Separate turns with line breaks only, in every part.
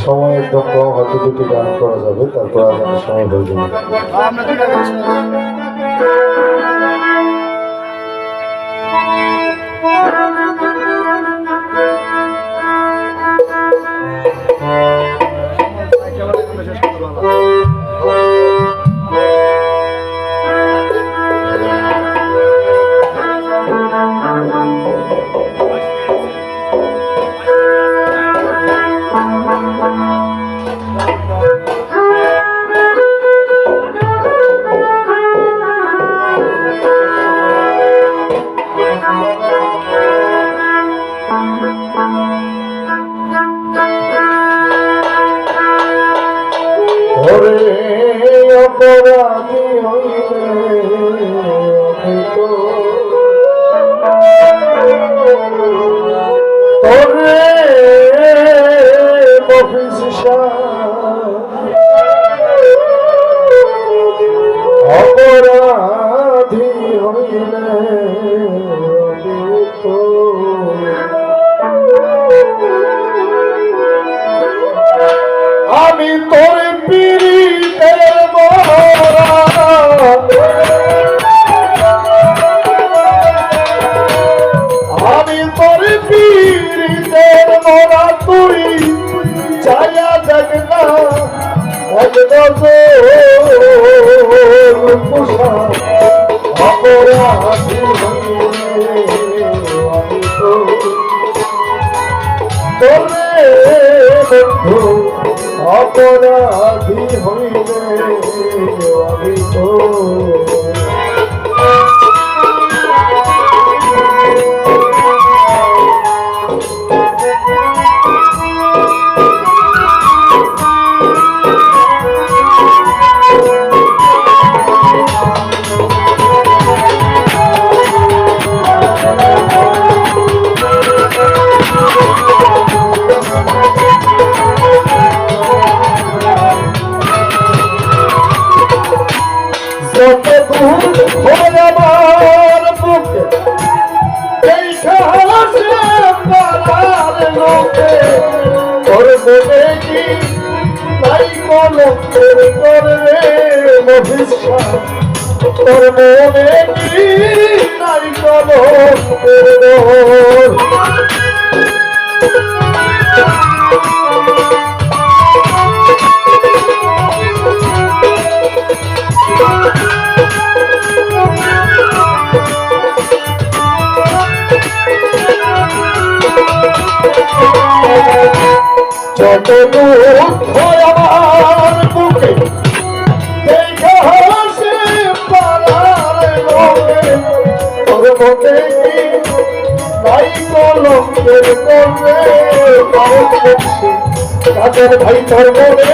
সময় একদম কম হয়তো দুটি গান করা যাবে তারপর আগামী সময় হয়ে যাবে অপরাধী। ওরে মফিজ শাহ, অপরাধী হইলে ছায়া দেখ না। এক নজর পোষা অপরাধী হইলে আমি তো তোরে বন্ধু অপরাধী হইলে, আমি তো ভবিষ্যৎ তোর মনে তাই যত দুঃখ আমার ভাই তোর মনে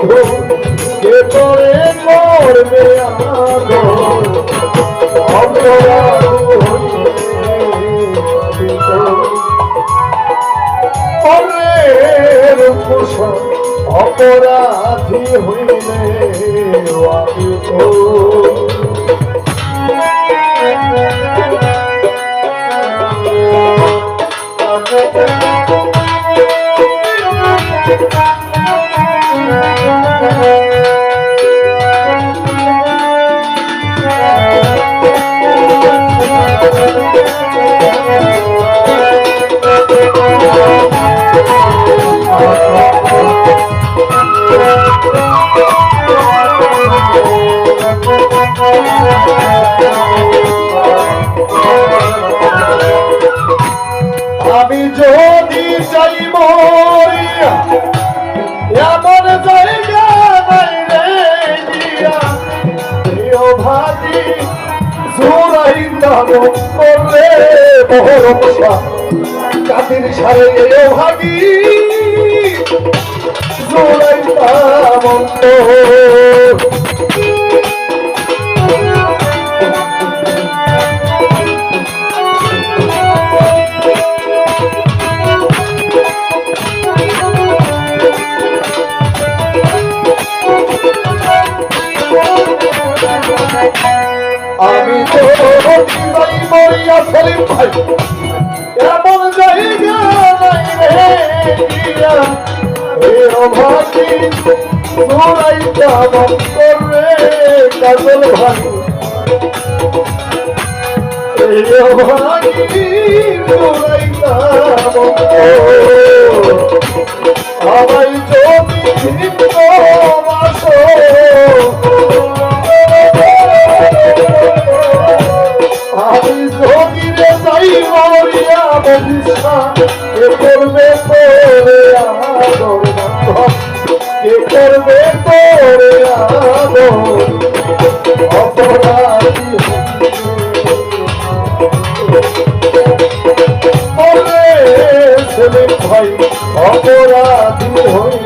বন্ধু এ করে পরের অপরাধী হইলে আমি বহরমসা কাতির সারে এও ভাগি জোড়াইতা মন্ত আমি তো মরিয়া সেলিম ভাই। এমন জায়গা নাই রে হে অভাগী জোড়াইতা মন্ত রে কাজল ভাই। এই তোরে আদর অপরাধী ভাই অপরাধী হইলে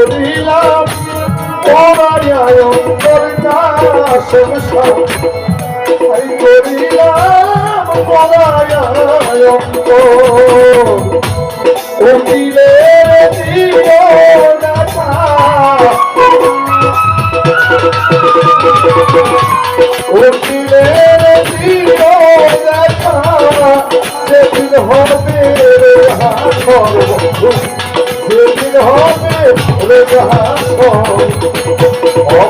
করিলাম পরায় সংসার। করিলাম পরায় অন্তর উঠিলে দিও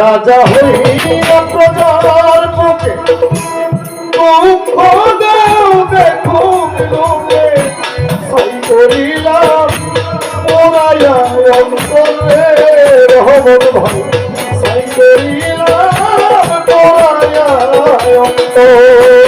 রাজা হইয়া প্রজার বুকে দুঃখ দেও দেখুন লোকে সাই করিলাম ওরায়া অন্তরে রহমত ভাই সাই করিলাম ওরায়া অন্তর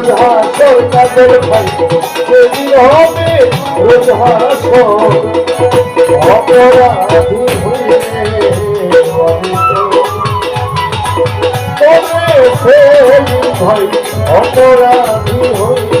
রোজ হাসর কাজল ভাই সেদিন হবে রোজ হাসর অপরাধী হয়ে তবে সেদিন অপরাধী হয়ে